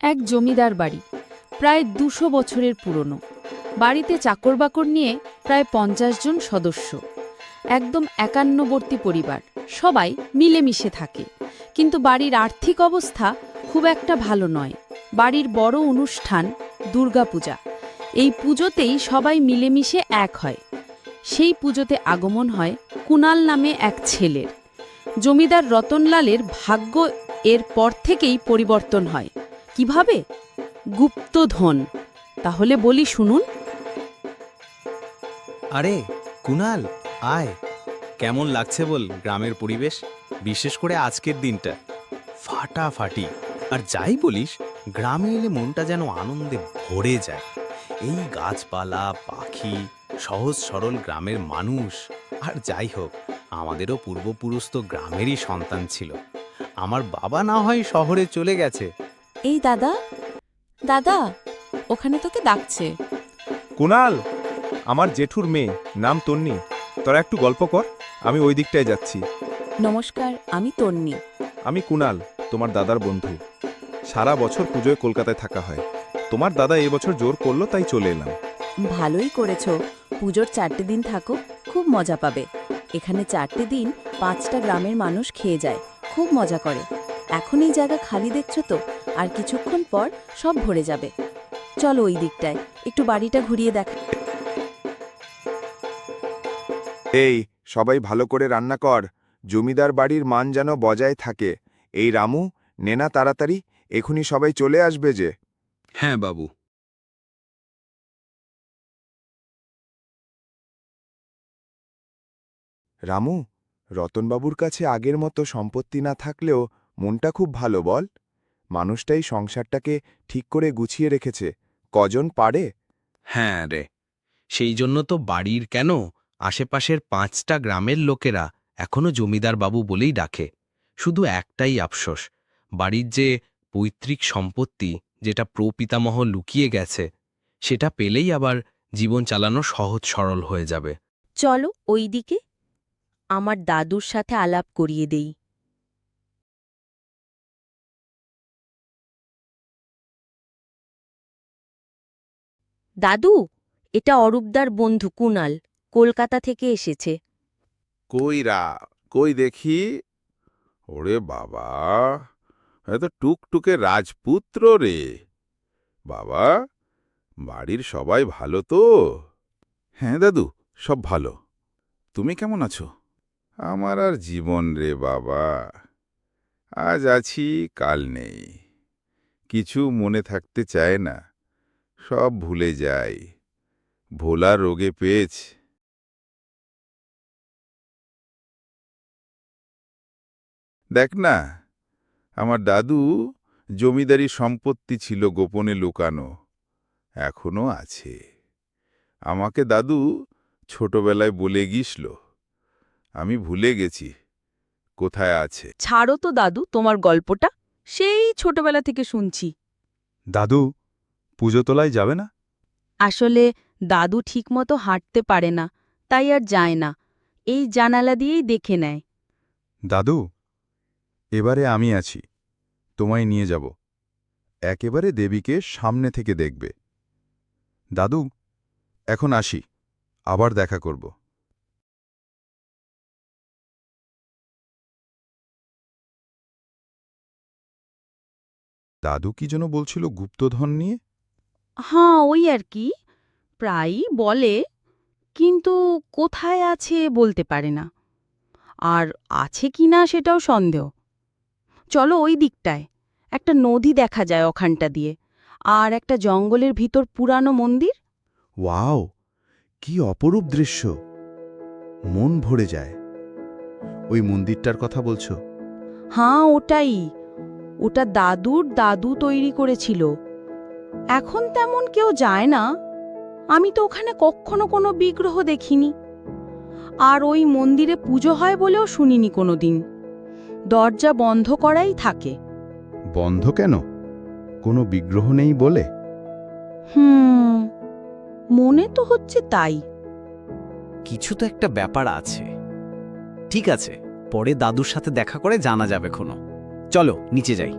এক জমিদার বাড়ি, প্রায় দুশো বছরের পুরনো। বাড়িতে চাকরবাকর নিয়ে প্রায় পঞ্চাশ জন সদস্য। একদম একান্নবর্তী পরিবার, সবাই মিলেমিশে থাকে। কিন্তু বাড়ির আর্থিক অবস্থা খুব একটা ভালো নয়। বাড়ির বড় অনুষ্ঠান, দুর্গাপূজা, এই পুজোতেই সবাই মিলেমিশে এক হয়। সেই পুজোতে আগমন হয় কুনাল নামে এক ছেলের। জমিদার রতনলালের ভাগ্য এর পর থেকেই পরিবর্তন হয়। কীভাবে? গুপ্তধন। তাহলে বলি শুনুন। আরে, কুনাল, আয়। কেমন লাগছে বল গ্রামের পরিবেশ? বিশেষ করে আজকের দিনটা। ফাটাফাটি। আর যাই বলিস, গ্রামে এলে মনটা যেন আনন্দে ভরে যায়। এই গাছপালা, পাখি, সহজ সরল গ্রামের মানুষ। আর যাই হোক, আমাদেরও পূর্বপুরুষ তো গ্রামেরই সন্তান ছিল। আমার বাবা না হয় শহরে চলে গেছে। এই দাদা দাদা ওখানে তোকে ডাকছে। কুনাল আমার জেঠুর মেয়ে নাম তন্নি। তোরা একটু গল্প কর আমি ওই দিকটায় যাচ্ছি। নমস্কার আমি তন্নি। আমি কুনাল তোমার দাদার বন্ধু। সারা বছর পুজোয় কলকাতায় থাকা হয়। তোমার দাদা এবছর জোর করল তাই চলে এলাম। ভালোই করেছ। পুজোর চারটে দিন থাকো খুব মজা পাবে। এখানে চারটে দিন পাঁচটা গ্রামের মানুষ খেয়ে যায় খুব মজা করে। এখন এই জায়গা খালি দেখছ তো? আর কিছুক্ষণ পর সব ভরে যাবে। চলো ওই দিকটায় একটু বাড়িটা ঘুরিয়ে দেখ। এই সবাই ভালো করে রান্না কর। জমিদার বাড়ির মান যেন বজায় থাকে। এই রামু নেনা তাড়াতাড়ি এখুনি সবাই চলে আসবে যে। হ্যাঁ বাবু। রামু রতনবাবুর কাছে আগের মতো সম্পত্তি না থাকলেও মনটা খুব ভালো বল। মানুষটাই সংসারটাকে ঠিক করে গুছিয়ে রেখেছে। কজন পারে? হ্যাঁ রে। সেই জন্য তো বাড়ির কেন আশেপাশের পাঁচটা গ্রামের লোকেরা এখনও জমিদার বাবু বলেই ডাকে। শুধু একটাই আফসোস বাড়ির যে পৈতৃক সম্পত্তি যেটা প্রপিতামহ লুকিয়ে গেছে সেটা পেলেই আবার জীবন চালানো সহজ সরল হয়ে যাবে। চলো ওই দিকে আমার দাদুর সাথে আলাপ করিয়ে দেই। দাদু, এটা অরূপদার বন্ধু কুনাল, কলকাতা থেকে এসেছে। কইরা, কই দেখি? ওরে বাবা এত টুকটুকে রাজপুত্র রে। বাবা, বাড়ির সবাই ভালো তো? হ্যাঁ দাদু, সব ভালো। তুমি কেমন আছো? আমার আর জীবন রে বাবা, আজ আছি, কাল নেই। কিছু মনে থাকতে চায় না। সব ভুলে যাই। ভোলা রোগে পেয়েছে। দেখ না আমার দাদু জমিদারি সম্পত্তি ছিল গোপনে লুকানো এখনও আছে। আমাকে দাদু ছোটবেলায় বলে গিয়েছিল আমি ভুলে গেছি কোথায় আছে? ছাড়ো তো দাদু তোমার গল্পটা সেই ছোটবেলা থেকে শুনছি। দাদু পুজো তোলায় যাবে না? আসলে দাদু ঠিকমতো হাঁটতে পারে না তাই আর যায় না। এই জানালা দিয়েই দেখে নেয়। দাদু এবারে আমি আছি তোমায় নিয়ে যাব। একেবারে দেবীকে সামনে থেকে দেখবে। দাদু এখন আসি আবার দেখা করব। দাদু কি যেন বলছিল গুপ্তধন নিয়ে? হ্যাঁ ওই আর কি। প্রায়ই বলে কিন্তু কোথায় আছে বলতে পারে না। আর আছে কি না সেটাও সন্দেহ। চলো ওই দিকটায়। একটা নদী দেখা যায় ওখানটা দিয়ে। আর একটা জঙ্গলের ভিতর পুরানো মন্দির। ওয়াও কি অপরূপ দৃশ্য। মন ভরে যায়। ওই মন্দিরটার কথা বলছো? হ্যাঁ ওটাই। ওটা দাদুর দাদু তৈরি করেছিল। এখন তেমন কেউ যায় না। আমি তো ওখানে কখনো কোনো বিগ্রহ দেখিনি। আর ওই মন্দিরে পুজো হয় বলেও শুনিনি কোনোদিন। দরজা বন্ধ করাই থাকে। বন্ধ কেন? কোনো বিগ্রহ নেই বলে? হুম মনে তো হচ্ছে তাই। কিছু তো একটা ব্যাপার আছে। ঠিক আছে পরে দাদুর সাথে দেখা করে জানা যাবে কোনো চলো নিচে যাই।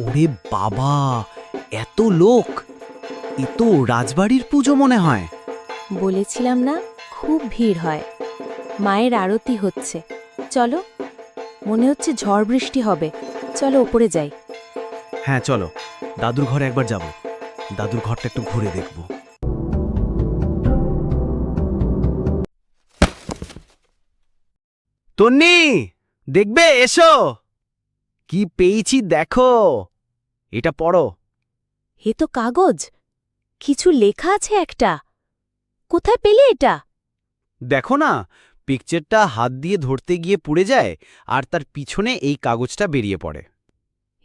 ওরে বাবা এত লোক। এ তো রাজবাড়ির পুজো মনে হয়। বলেছিলাম না খুব ভিড় হয়। মায়ের আরতি হচ্ছে। চলো মনে হচ্ছে ঝড় বৃষ্টি হবে। চলো ওপরে যাই। হ্যাঁ চলো। দাদুর ঘরে একবার যাব। দাদুর ঘরটা একটু ঘুরে দেখব। তন্নি দেখবে? এসো। কি পেয়েছি দেখো। এটা পড়ো। এ তো কাগজ। কিছু লেখা আছে একটা। কোথায় পেলে এটা? দেখো না পিকচারটা হাত দিয়ে ধরতে গিয়ে পুড়ে যায় আর তার পিছনে এই কাগজটা বেরিয়ে পড়ে।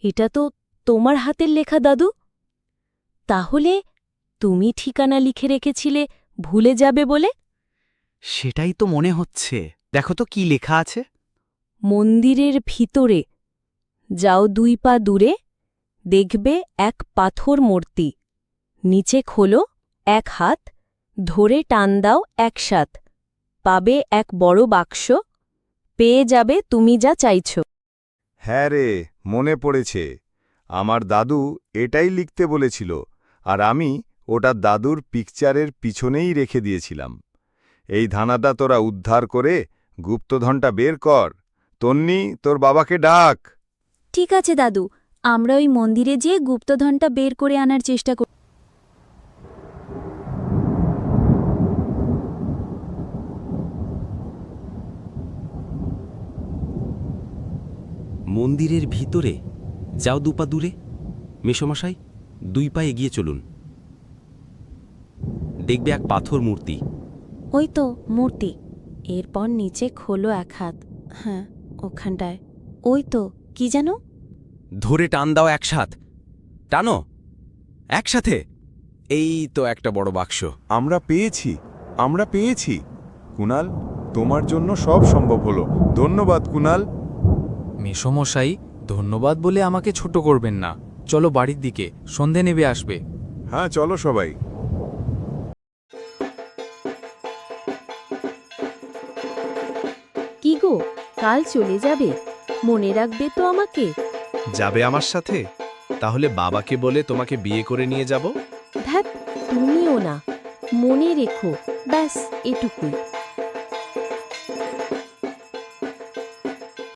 এটা তো তোমার হাতের লেখা দাদু। তাহলে তুমি ঠিকানা লিখে রেখেছিলে ভুলে যাবে বলে? সেটাই তো মনে হচ্ছে। দেখো তো কি লেখা আছে। মন্দিরের ভিতরে যাও দুই পা দূরে, দেখবে এক পাথর মূর্তি। নিচে খোলো এক হাত, ধরে টান দাও একসাথ পাবে এক বড় বাক্স, পেয়ে যাবে তুমি যা চাইছ। হ্যাঁ রে, মনে পড়েছে। আমার দাদু এটাই লিখতে বলেছিল, আর আমি ওটা দাদুর পিকচারের পিছনেই রেখে দিয়েছিলাম। এই ধানাটা তোরা উদ্ধার করে গুপ্তধনটা বের কর। তন্নি, তোর বাবাকে ডাক। ঠিক আছে দাদু। আমরা ওই মন্দিরে যেয়ে গুপ্তধনটা বের করে আনার চেষ্টা করি মন্দিরের ভিতরে? যাও দুপা দূরে। মেসমশাই দুই পা এগিয়ে চলুন। দেখবে এক পাথর মূর্তি। ওই তো মূর্তি। এরপর নিচে খোলো এক হাত। হ্যাঁ ওখানটায়। ওই তো কি জানো ধরে টান দাও একসাথ। টানো। একসাথে। এই তো একটা বড় বাক্স। আমরা পেয়েছি। আমরা পেয়েছি। কুনাল তোমার জন্য সব সম্ভব হলো। ধন্যবাদ কুনাল। মেসমশাই ধন্যবাদ বলে আমাকে ছোট করবেন না। চলো বাড়ির দিকে। সন্ধে নেবে আসবে। হ্যাঁ চলো সবাই। কি গো কাল চলে যাবে। মনে রাখবে তো আমাকে। যাবে আমার সাথে? তাহলে বাবাকে বলে তোমাকে বিয়ে করে নিয়ে যাব? ধ্যাত তুমিও না। মনে রেখো। ব্যাস, এটুকুই।